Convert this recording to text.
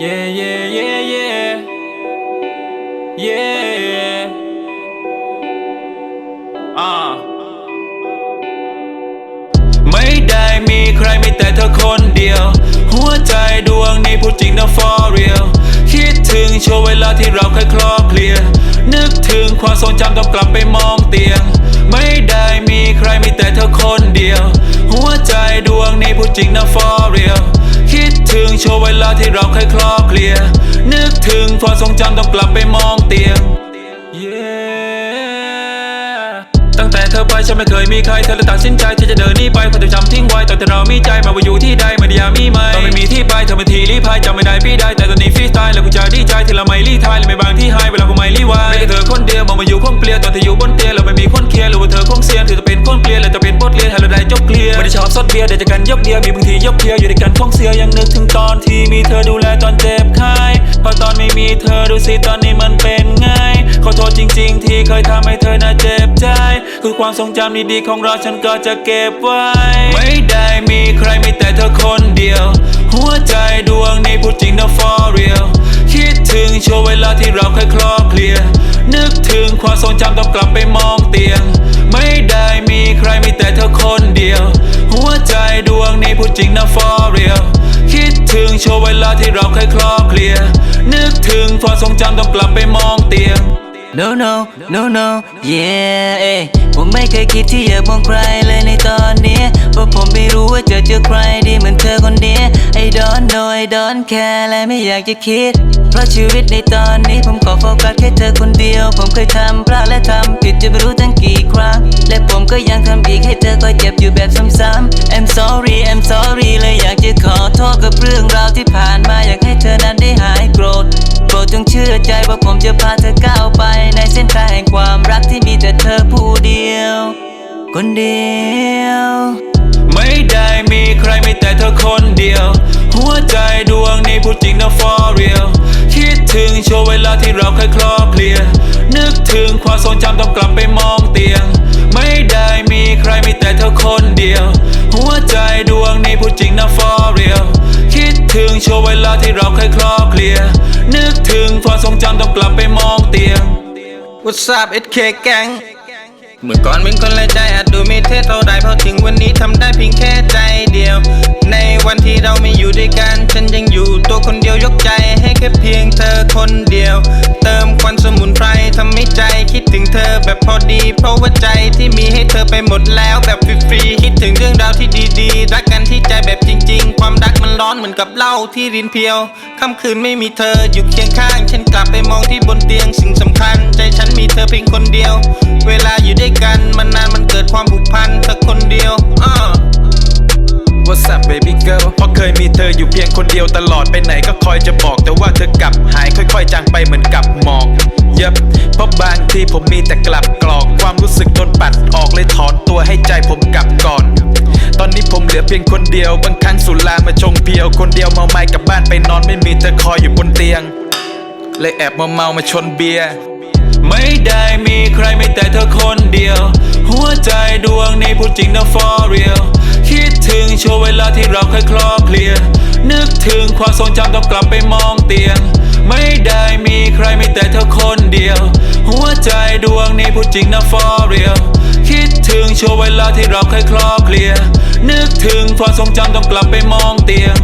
Yeah yeah yeah yeah yeah อ่าไม่ได้มีใครมีแต่เธอคนเดียว หัวใจดวงนี้พูดจริงนะ for real คิดถึงช่วงเวลาที่เราเคยคลอเคลียร์นึกถึงความทรงจำต้องกลับไปมองเตียง ไม่ได้มีใครมีแต่เธอคนเดียว หัวใจดวงนี้พูดจริงนะ for real ช่วงเวลาที่เราเคยคลอเคลียร์นึกถึงความทรงจำต้องกลับไปมองเตียง Yeah ตั้งแต่เธอไปฉันไม่เคยมีใครเธอเลยตัดสินใจที่จะเดินหนี้ไปเพราะเธอจำทิ้งไว้ตอนที่เรามีใจมาว่าอยู่ที่ใดไม่ได้ยามีไหมตอนไม่มีที่ไปเธอเป็นทีรีพายจำไม่ได้พี่ได้แต่ตอนนี้ฟรีสไตล์แล้วกูจะดีใจที่เราไม่รีทายและไม่บางที่ให้เวลากูไม่รีไวายไม่ได้เธอคนเดียวมองมาอยู่คงเปลี่ยนตอนที่อยู่บนเตียงเราไม่มีคนเคลียร์หรือว่าเธอคงเสียนถือจะเป็นคนเปลี่ยนและจะเป็น ชอบซดเบียร์เดี๋ยวจะกันยกเดียวมีบางทียกเพียวอยู่ในกันคงเสียยังนึกถึงตอนที่มีเธอดูแลตอนเจ็บไข้พอตอนไม่มีเธอดูสิตอนนี้มันเป็นไงขอโทษจริง ๆ ที่เคยทำให้เธอน่าเจ็บใจ คือความทรงจำดีๆของเราฉันก็จะเก็บไว้ ไม่ได้มีใครมีแต่เธอคนเดียว หัวใจดวงนี้พูดจริงนะ for real คิดถึงช่วงเวลาที่เราเคยคลอเคลียนึกถึงความทรงจำต้องกลับไปมองเตียง ใครมีแต่เธอคนเดียว หัวใจดวงนี้พูดจริงนะ for real คิดถึงช่วงเวลาที่เราเคยคลอเคลียร์นึกถึงความทรงจำต้องกลับไปมองเตียง No no no no yeah เอ้ผมไม่เคยคิดที่อยากมองใครเลยในตอนนี้ เพราะผมไม่รู้ว่าจะเจอใครดีเหมือนเธอคนนี้ I don't know I don't care และไม่อยากจะคิด เพราะชีวิตในตอนนี้ผมขอโฟกัสแค่เธอคนเดียว ผมเคยทำพลาดและทำผิดจะไม่รู้ตั้งกี่ครั้ง ก็ยังทำอีกให้เธอคอยเจ็บอยู่แบบซ้ำๆ I'm sorry I'm sorry เลยอยากจะขอโทษกับเรื่องราวที่ผ่านมาอยากให้เธอนั้นได้หายโกรธโปรดจงเชื่อใจว่าผมจะพาเธอก้าวไป ในเส้นทางแห่งความรักที่มีแต่เธอผู้เดียว คนเดียว ไม่ได้มีใครไมีแต่เธอคนเดียว หัวใจดวงนี้พูดจริงนะ for real คิดถึงช่วงเวลาที่เราเคยคลอเคลียนึกถึงความทรงจำต้องกลับไปมอง คนเดียว หัวใจดวงนี้พูดจริงนะ for real คิดถึงช่วงเวลาที่เราเคยคลอเคลียร์นึกถึงความทรงจำต้องกลับไปมองเตียง What's up SK แก๊งเมื่อก่อนเป็นคนละใจอาจดูไม่เท่เท่าไรเพราะถึงวันนี้ทำได้เพียงแค่ใจเดียว ในวันที่เราไม่อยู่ด้วยกัน ฉันยังอยู่ตัวคนเดียวยกใจให้แค่เพียงเธอคนเดียว เติมควันสมุนไพรทำให้ใจคิดถึงเธอแบบพอดี เพราะว่าใจที่มีให้เธอ ไปหมดแล้วแบบฟรีๆคิดถึงเรื่องราวที่ดีๆ รักกันที่ใจแบบจริง ๆ ความรักมันร้อนเหมือนกับเหล้าที่รินเพียวค่ำคืนไม่มีเธออยู่เคียงข้าง ฉันกลับไปมองที่บนเตียงสิ่งสำคัญ ใจฉันมีเธอเพียงคนเดียว เวลาอยู่ด้วยกันมันนานมันเกิดความผูกพันเธอคนเดียวอ่า What's up baby girl เพราะเคยมีเธออยู่เพียงคนเดียวตลอดไปไหนก็คอยจะบอกแต่ว่าเธอกลับหายค่อย ๆ จางไปเหมือนกับหมอกเยับเพราะบางทีผมมีแต่กลับกรอกความ ให้ใจผมกลับก่อน ตอนนี้ผมเหลือเพียงคนเดียว บางครั้งสุรามาชงเพียว คนเดียวเมาไม้กลับบ้านไปนอนไม่มีเธอคอยอยู่บนเตียง เลยแอบมาเมามาชนเบียร์ไม่ได้มีใครไมีแต่เธอคนเดียว หัวใจดวงนี้พูดจริงนะ for real คิดถึงช่วงเวลาที่เราเคยคลอเคลียร์นึกถึงความทรงจำต้องกลับไปมองเตียง ไม่ได้มีใครไมีแต่เธอคนเดียว หัวใจดวงนี้พูดจริงนะ for real คิดถึงช่วงเวลาที่เราเคยคลอเคลีย นึกถึงความทรงจำต้องกลับไปมองเตียง